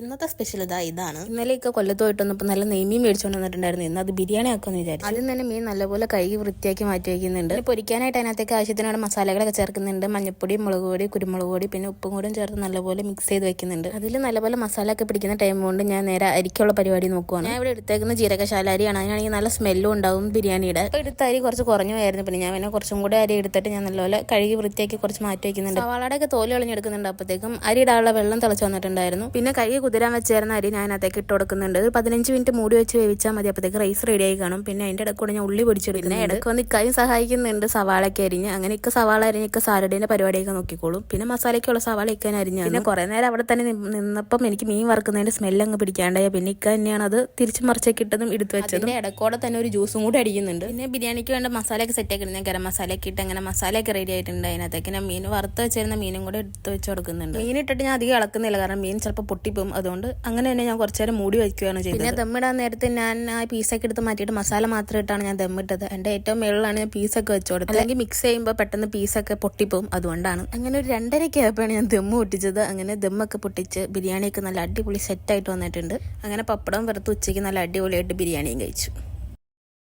ഇന്നത്തെ സ്പെഷ്യൽ ഇതാ ഇതാണ്. ഇന്നലെയൊക്കെ കൊല്ലത്ത് പോയിട്ട് വന്നപ്പോൾ നല്ല നെയ്മീൻ മേടിച്ചുകൊണ്ട് വന്നിട്ടുണ്ടായിരുന്നു. ഇന്ന് അത് ബിരിയാണി ആക്കുമെന്ന് വിചാരിച്ചു. ആദ്യം തന്നെ മീൻ നല്ലപോലെ കഴുകി വൃത്തിയാക്കി മാറ്റി വയ്ക്കുന്നുണ്ട് പൊരിക്കാനായിട്ട് അതിനകത്തേക്ക് ആവശ്യത്തിനുള്ള മസാലകളൊക്കെ ചേർക്കുന്നുണ്ട്. മഞ്ഞപ്പൊടി മുളക് പൊടി കുരുമുളക് പൊടി പിന്നെ ഉപ്പും കൂടി ചേർത്ത് നല്ലപോലെ മിക്സ് ചെയ്ത് വെക്കുന്നുണ്ട്. അതിൽ നല്ലപോലെ മസാല ഒക്കെ പിടിക്കുന്ന ടൈം കൊണ്ട് ഞാൻ നേരെ അരിക്കുള്ള പരിപാടി നോക്കുവാണ്. ഞാൻ ഇവിടെ എടുത്തേക്കുന്ന ജീരകശാല അരിയാണ്. അതിനാണെങ്കിൽ നല്ല സ്മെല്ലും ഉണ്ടാവും ബിരിയാണിയുടെ. അപ്പോൾ എടുത്ത അരി കുറച്ച് കുറഞ്ഞു പോയായിരുന്നു പിന്നെ ഞാൻ പിന്നെ കുറച്ചും കൂടെ അരി എടുത്തിട്ട് ഞാൻ നല്ലപോലെ കഴുകി വൃത്തിയാക്കി കുറച്ച് മാറ്റി വയ്ക്കുന്നുണ്ട് സവാളയുടെ ഒക്കെ തോൽ കളഞ്ഞെടുക്കുന്നുണ്ട്. അപ്പോഴത്തേക്കും അരി ഇടാനുള്ള വെള്ളം തിളച്ച് വന്നിട്ടുണ്ടായിരുന്നു. പിന്നെ കഴുകി കുതിരാൻ വെച്ചേരുന്ന അരി ഞാൻ അതൊക്കെ ഇട്ട് കൊടുക്കുന്നുണ്ട്. ഒരു പതിനഞ്ച് മിനിറ്റ് മൂടി വെച്ച് വേവിച്ചാൽ മതി. അപ്പോഴത്തേക്ക് റൈസ് റെഡി ആയി കാണും. പിന്നെ അതിന്റെ ഇടയ്ക്ക് കൂടെ ഞാൻ ഉള്ളി പൊടിച്ചെടുക്കും പിന്നെ ഇടയ്ക്ക് വന്ന് ഇക്കായും സഹായിക്കുന്നുണ്ട്. സവാളയ്ക്ക് അരിഞ്ഞ്. അങ്ങനെ ഇക്ക സവാള അരിഞ്ഞ് ഇക്ക സാലഡിന്റെ പരിപാടിയൊക്കെ നോക്കിക്കോളും. പിന്നെ മസാലയ്ക്കുള്ള സവാള ഇക്കാൻ അരിഞ്ഞ് പിന്നെ കുറേ നേരം അവിടെ തന്നെ നിന്നപ്പം എനിക്ക് മീൻ വറുക്കുന്നതിന്റെ സ്മെല്ലങ്ങ് പിടിക്കാണ്ടായി. പിന്നെ ഇക്ക തന്നെയാണ് അത് തിരിച്ച് മറിച്ചൊക്കെ ഇട്ടതും എടുത്ത് വെച്ചത്. പിന്നെ ഇടയ്ക്കോടെ തന്നെ ഒരു ജ്യൂസും കൂടി അടിക്കുന്നുണ്ട്. പിന്നെ ബിരിയാണിക്ക് വേണ്ട മസാലയൊക്കെ സെറ്റ് ആക്കി ഞാൻ ഗരം മസാലയൊക്കെ ഇട്ട് അങ്ങനെ മസാലയൊക്കെ റെഡി ആയിട്ടുണ്ട്. അതിനകത്തേക്ക് ഞാൻ മീൻ വറുത്ത് വെച്ചിരുന്ന മീനും കൂടെ എടുത്ത് വെച്ച് കൊടുക്കുന്നുണ്ട്. മീൻ ഇട്ടിട്ട് ഞാൻ അധികം ഇളക്കുന്നില്ല. കാരണം മീൻ ചിലപ്പോൾ പൊട്ടിപ്പോവും. അതുകൊണ്ട് അങ്ങനെ തന്നെ ഞാൻ കുറച്ചു നേരം മൂടി വയ്ക്കുകയാണ് ചെയ്തത്. പിന്നെ ദമ്മിടാൻ നേരത്തെ ഞാൻ ആ പീസൊക്കെ എടുത്ത് മാറ്റിയിട്ട് മസാല മാത്രം ഇട്ടാണ് ഞാൻ ദമ്മിട്ടത് എന്റെ ഏറ്റവും മുകളിലാണ് ഞാൻ പീസൊക്കെ വെച്ച് കൊടുത്തത് അല്ലെങ്കിൽ മിക്സ് ചെയ്യുമ്പോൾ പെട്ടെന്ന് പീസൊക്കെ പൊട്ടിപ്പോവും. അതുകൊണ്ടാണ്. അങ്ങനെ ഒരു രണ്ടരയ്ക്ക് ആയപ്പോഴാണ് ഞാൻ ദമ്മ് പൊട്ടിച്ചത്. അങ്ങനെ ദമ്മൊക്കെ പൊട്ടിച്ച് ബിരിയാണിയൊക്കെ നല്ല അടിപൊളി സെറ്റ് ആയിട്ട് വന്നിട്ടുണ്ട്. അങ്ങനെ പപ്പടം വെറുത്ത് ഉച്ചയ്ക്ക് നല്ല അടിപൊളിയായിട്ട് ബിരിയാണിയും കഴിച്ചു.